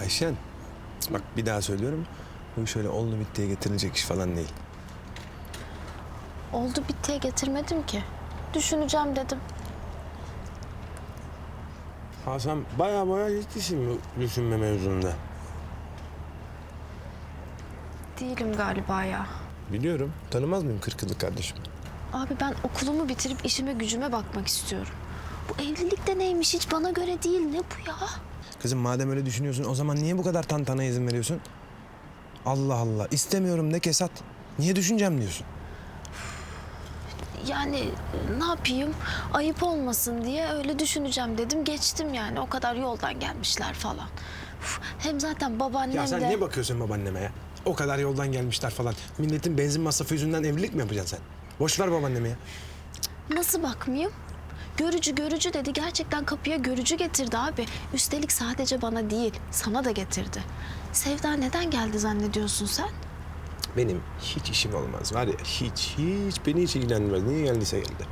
Ayşen, bak bir daha söylüyorum. Bu iş öyle oldu bittiye getirilecek iş falan değil. Oldu bittiye getirmedim ki. Düşüneceğim dedim. Ha sen baya baya ciddisin bu düşünme mevzunda. Değilim galiba ya. Biliyorum. Tanımaz mıyım kırk yıllık kardeşim? Abi ben okulumu bitirip işime gücüme bakmak istiyorum. Bu evlilik de neymiş hiç bana göre değil. Ne bu ya? Kızım madem öyle düşünüyorsun o zaman niye bu kadar tantana izin veriyorsun? Allah Allah. istemiyorum de kesat. Niye düşüneceğim diyorsun? Yani ne yapayım? Ayıp olmasın diye öyle düşüneceğim dedim. Geçtim yani. O kadar yoldan gelmişler falan. Uf, hem zaten babaannem Ya sen de... niye bakıyorsun babaanneme ya? O kadar yoldan gelmişler falan. Milletin benzin masrafı yüzünden evlilik mi yapacaksın sen? Boş ver babaannemi ya. Nasıl bakmayayım? Görücü görücü dedi. Gerçekten kapıya görücü getirdi abi. Üstelik sadece bana değil, sana da getirdi. Sevda neden geldi zannediyorsun sen? Benim hiç işim olmaz var ya hiç hiç beni hiç ilgilendirmez. Niye geldiyse geldi.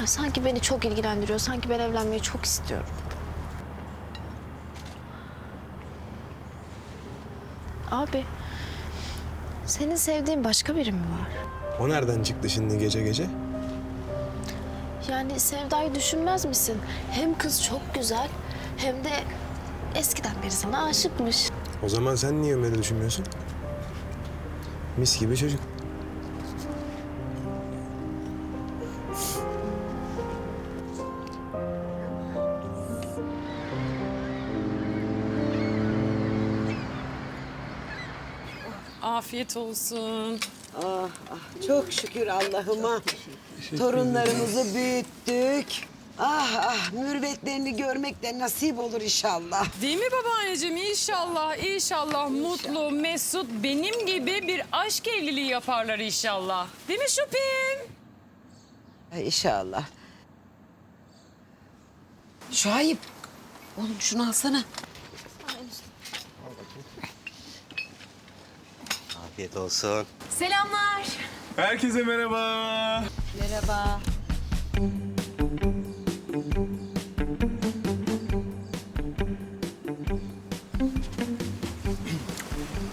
Ya sanki beni çok ilgilendiriyor. Sanki ben evlenmeyi çok istiyorum. Abi, senin sevdiğin başka biri mi var? O nereden çıktı şimdi gece gece? Yani Sevda'yı düşünmez misin? Hem kız çok güzel hem de eskiden beri sana aşıkmış. O zaman sen niye Ömer'i düşünmüyorsun? Mis gibi çocuk. Afiyet olsun. Ah, ah, çok şükür Allah'ıma. Torunlarımızı büyüttük. Ah ah mürvetlerini görmek de nasip olur inşallah. Değil mi babaanneciğim? İnşallah, inşallah mutlu, mesut, benim gibi bir aşk evliliği yaparlar inşallah. Değil mi Şupim? Ay, İnşallah. Şahip. Oğlum şunu alsana. Afiyet olsun. Selamlar. Herkese merhaba. Merhaba.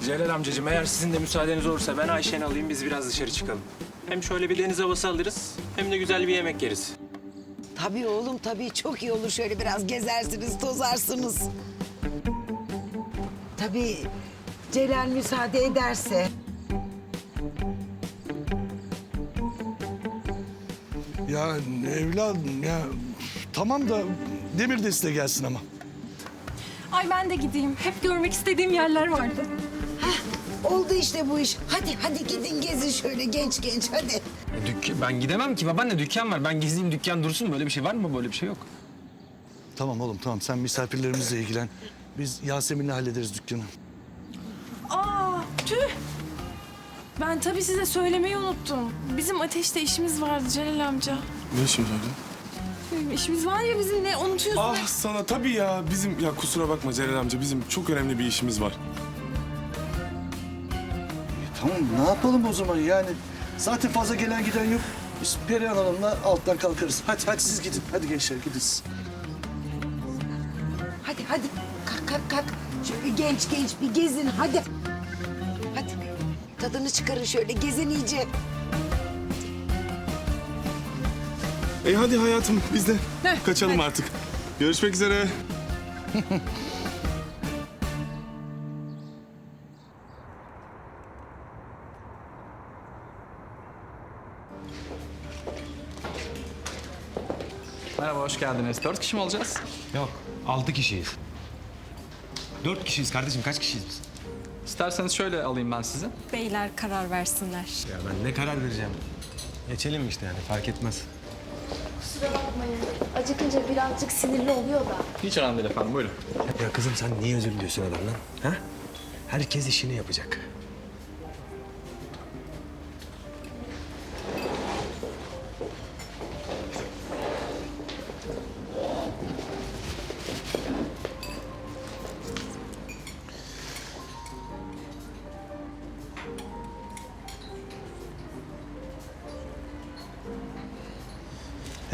Celal amcacığım eğer sizin de müsaadeniz olursa ben Ayşen'i alayım biz biraz dışarı çıkalım. Hem şöyle bir deniz havası alırız hem de güzel bir yemek yeriz. Tabii oğlum tabii çok iyi olur şöyle biraz gezersiniz tozarsınız. Tabii Celal müsaade ederse. Ya evladım ya tamam da Demir de size gelsin ama. Ay ben de gideyim. Hep görmek istediğim yerler vardı. Oldu işte bu iş. Hadi hadi gidin gezin şöyle genç genç hadi. Dük ben gidemem ki babaanne dükkan var. Ben gezeyim dükkan dursun böyle bir şey var mı? Böyle bir şey yok. Tamam oğlum tamam sen misafirlerimizle ilgilen. Biz Yasemin'le hallederiz dükkanı. Aa tüh. Ben tabii size söylemeyi unuttum. Bizim ateşte işimiz vardı Celal amca. Ne işimiz oldu? İşimiz var ya bizim ne unutuyorsun? Ah sana tabii ya bizim ya kusura bakma Celal amca bizim çok önemli bir işimiz var. Tamam ne yapalım o zaman yani. Zaten fazla gelen giden yok. Biz Perihan Hanım'la alttan kalkarız. Hadi hadi siz gidin. Hadi gençler gidin siz. Hadi hadi kalk kalk kalk. Şöyle genç genç bir gezin. Hadi tadını çıkarın şöyle gezin iyice. E hadi hayatım biz de kaçalım artık. Görüşmek üzere. Merhaba hoş geldiniz. Dört kişi mi olacağız? Yok, altı kişiyiz. Dört kişiyiz kardeşim, kaç kişiyiz biz? İsterseniz şöyle alayım ben sizi. Beyler karar versinler. Ya ben ne karar vereceğim? Geçelim işte yani fark etmez. Kusura bakmayın. Acıkınca birazcık sinirli oluyor da. Hiç önemli değil efendim buyurun. Ya kızım sen niye özür diliyorsun adamdan? Ha? Herkes işini yapacak.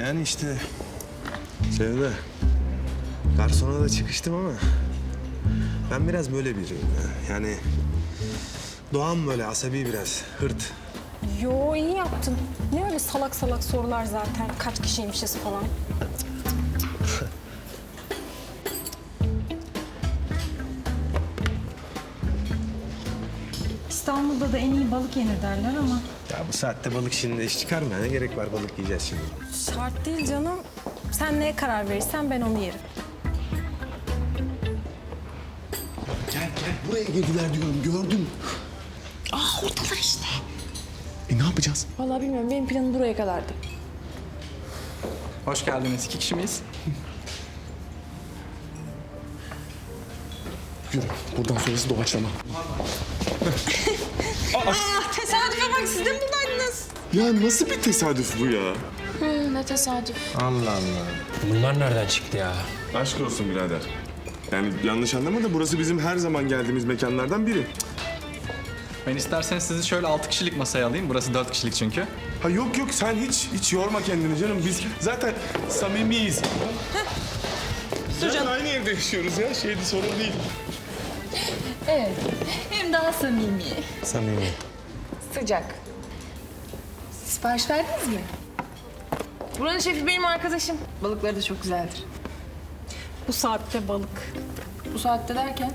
Yani işte Sevda. Garsona da çıkıştım ama Ben biraz böyle biriyim ya. Yani doğam böyle asabi biraz, hırt. Yo iyi yaptın. Ne öyle salak salak sorular zaten. Kaç kişiymişiz falan. İstanbul'da da en iyi balık yenir derler ama Ya bu saatte balık şimdi iş çıkarmaya ne gerek var balık yiyeceğiz şimdi. Şart değil canım. Sen neye karar verirsen ben onu yerim. Buraya girdiler diyorum gördüm. Aa oradalar işte. E ne yapacağız? Vallahi bilmiyorum. Benim planım buraya kadardı. Hoş geldiniz. İki kişi miyiz? Yürü buradan sonrası doğaçlama. Tesadüfe bak siz de mi buradaydınız? Ya nasıl bir tesadüf bu ya? Ne tesadüf. Allah Allah. Bunlar nereden çıktı ya? Aşk olsun birader. Yani yanlış anlama da burası bizim her zaman geldiğimiz mekanlardan biri. Ben isterseniz sizi şöyle altı kişilik masaya alayım. Burası dört kişilik çünkü. Ha yok yok sen hiç hiç yorma kendini canım. Biz zaten samimiyiz. Zaten aynı evde yaşıyoruz ya. Şeydi sorun değil. Evet. Hem daha samimi. Samimi. Sıcak. Sipariş verdiniz mi? Buranın şefi benim arkadaşım. Balıkları da çok güzeldir. Bu saatte balık. Bu saatte derken?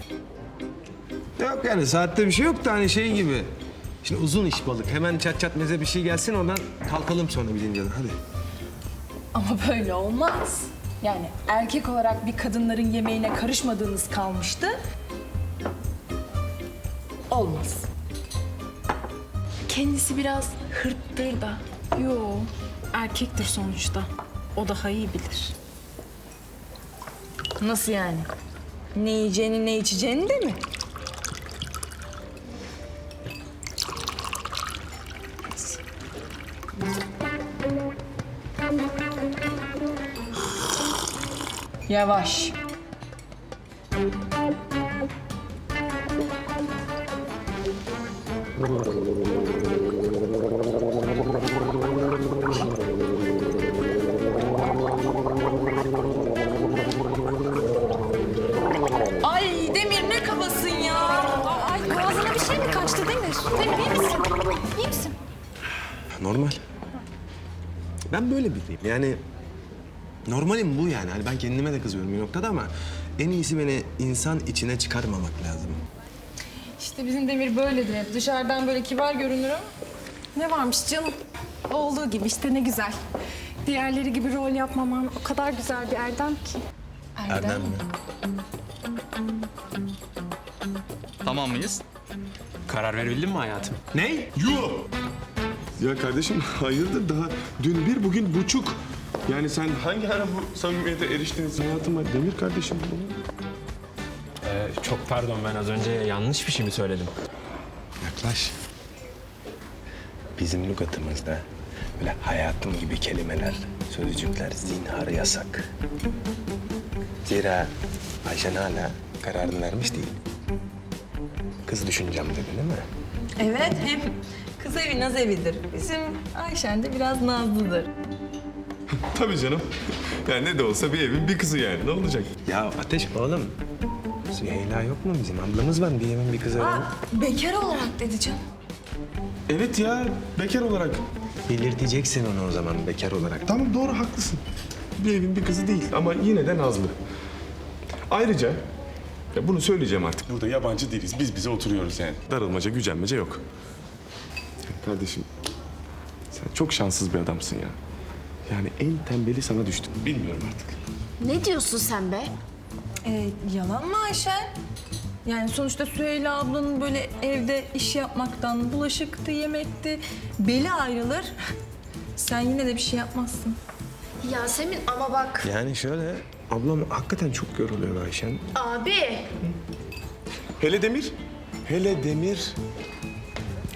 Yok yani saatte bir şey yok da hani şey gibi. Şimdi uzun iş balık. Hemen çat çat meze bir şey gelsin oradan kalkalım sonra bilince hadi. Ama böyle olmaz. Yani erkek olarak bir kadınların yemeğine karışmadığınız kalmıştı. Olmaz. Kendisi biraz hırttır da. Yo, erkektir sonuçta. O daha iyi bilir. Nasıl yani? Ne yiyeceğini ne içeceğini de mi? Yavaş. Normal. Ben böyle biriyim yani normalim bu yani. Hani ben kendime de kızıyorum bir noktada ama en iyisi beni insan içine çıkarmamak lazım. İşte bizim Demir böyledir hep. Dışarıdan böyle kibar görünür ama Ne varmış canım? Olduğu gibi işte ne güzel. Diğerleri gibi rol yapmaman o kadar güzel bir erdem ki. Erdem mi? Tamam mıyız? Karar verebildin mi hayatım? Ne? Yuh! Ya kardeşim hayırdır daha dün bir bugün buçuk. Yani sen hangi ara bu samimiyete eriştiniz hayatıma Demir kardeşim? Ee, çok pardon ben az önce yanlış bir şey mi söyledim? Yaklaş. Bizim lügatımızda böyle hayatım gibi kelimeler, sözcükler zinhar yasak. Zira Ayşen hala kararını vermiş değil. Kız düşüneceğim dedi değil mi? Evet hem kız evi naz evidir. Bizim Ayşen de biraz nazlıdır. Tabii canım. Yani ne de olsa bir evin bir kızı yani ne olacak? Ya Ateş oğlum. Süheyla yok mu bizim? Ablamız var bir evin bir kızı. var. Bekar olarak dedi canım. Evet ya bekar olarak. Belirteceksin onu o zaman bekar olarak. Tamam doğru haklısın. Bir evin bir kızı değil ama yine de Nazlı. Ayrıca ya bunu söyleyeceğim artık. Burada yabancı değiliz. Biz bize oturuyoruz yani. Darılmaca, gücenmece yok. Kardeşim sen çok şanssız bir adamsın ya. Yani en tembeli sana düştü. Bilmiyorum artık. Ne diyorsun sen be? Ee, yalan mı Ayşen? Yani sonuçta Süheyla ablanın böyle evde iş yapmaktan, bulaşıktı, yemekti, beli ayrılır. Sen yine de bir şey yapmazsın. Yasemin ama bak. Yani şöyle ablam hakikaten çok yoruluyor Ayşen. Abi. Hele Demir, hele Demir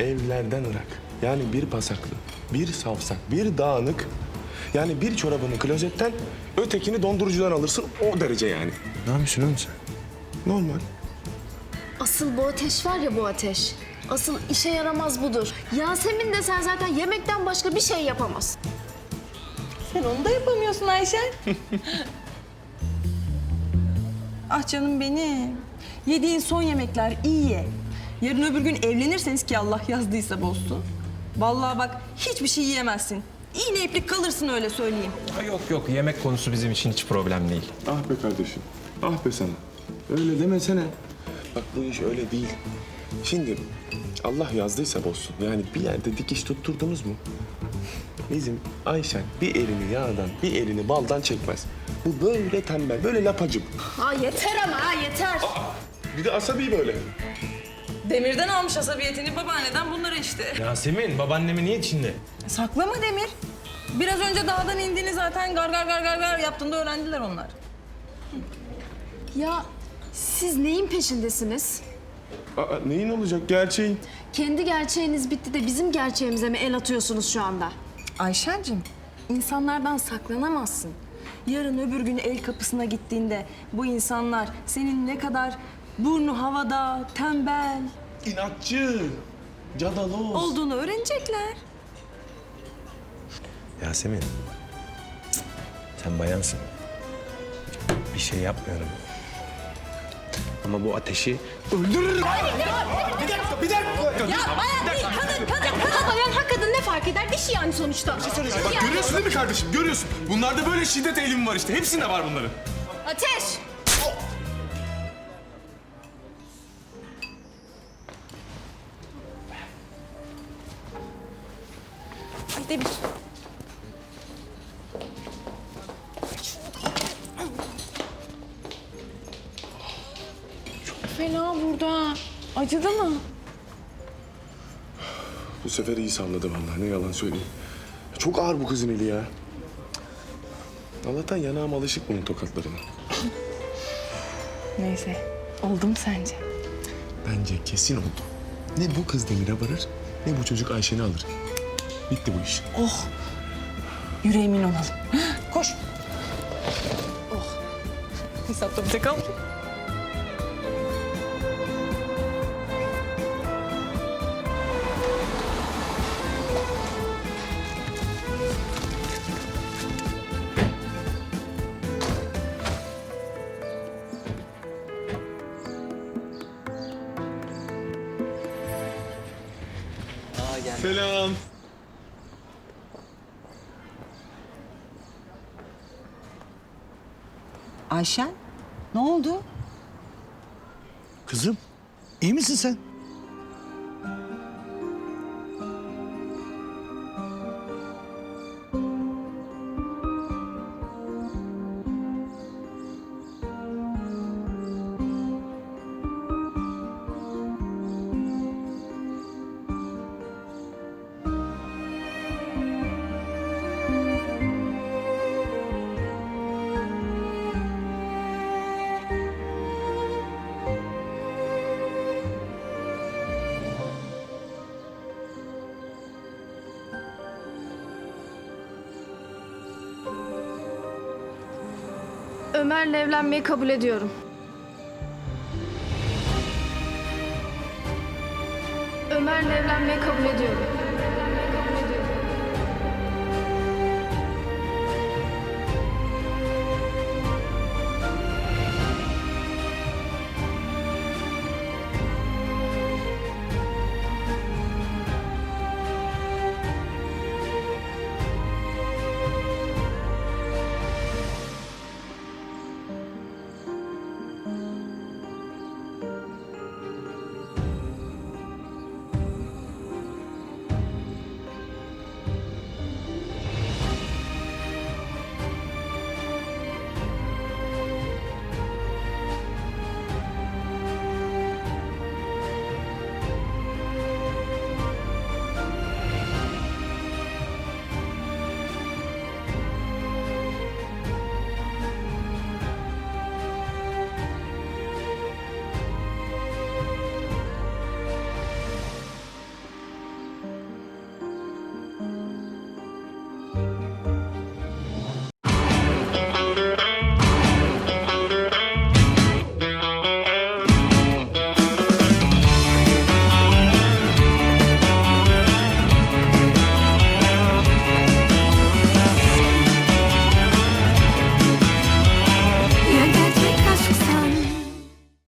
evlerden ırak. Yani bir pasaklı, bir savsak, bir dağınık. Yani bir çorabını klozetten, ötekini dondurucudan alırsın o derece yani. Ne yapıyorsun oğlum sen? Normal. Asıl bu ateş var ya bu ateş. Asıl işe yaramaz budur. Yasemin de sen zaten yemekten başka bir şey yapamaz. Sen onu da yapamıyorsun Ayşen. ah canım benim. Yediğin son yemekler iyi ye. Yarın öbür gün evlenirseniz ki Allah yazdıysa bozsun. Vallahi bak hiçbir şey yiyemezsin. İğne iplik kalırsın öyle söyleyeyim. Ha, yok yok yemek konusu bizim için hiç problem değil. Ah be kardeşim. Ah be sana. Öyle demesene. Bak bu iş öyle değil. Şimdi Allah yazdıysa bozsun. Yani bir yerde dikiş tutturdunuz mu? Bizim Ayşen bir elini yağdan, bir elini baldan çekmez. Bu böyle tembel, böyle lapacım. Aa yeter ama ha yeter. Bir de asabi böyle. Demirden almış asabiyetini babaanneden bunları işte. Yasemin babaannemi niye içinde? Saklama Demir. Biraz önce dağdan indiğini zaten gar gar gar gar gar yaptığında öğrendiler onlar. Ya siz neyin peşindesiniz? Aa, neyin olacak gerçeğin? Kendi gerçeğiniz bitti de bizim gerçeğimize mi el atıyorsunuz şu anda? Ayşen'cim, insanlardan saklanamazsın. Yarın öbür gün el kapısına gittiğinde bu insanlar senin ne kadar burnu havada, tembel İnatçı, cadaloz. olduğunu öğrenecekler. Yasemin. Sen bayansın. Bir şey yapmıyorum. Ama bu ateşi Bayan hak kadın ne fark eder? Bir şey yani sonuçta. Bak görüyorsun değil mi kardeşim? Görüyorsun. Bunlarda böyle şiddet eğilimi var işte. Hepsinde var bunların. Ateş! Fena burada. Acıdı mı? Bu sefer iyi salladı vallahi. Ne yalan söyleyeyim. Çok ağır bu kızın eli ya. Allah'tan yanağım alışık bunun tokatlarına. Neyse. Oldu mu sence? Bence kesin oldu. Ne bu kız Demir'e varır, ne bu çocuk Ayşen'i alır. Bitti bu iş. Yüreğimin olalım. Koş. Oh. Hesapta bize kalmış. Selam. Ayşen ne oldu? Kızım, iyi misin sen? Ömer'le evlenmeyi kabul ediyorum.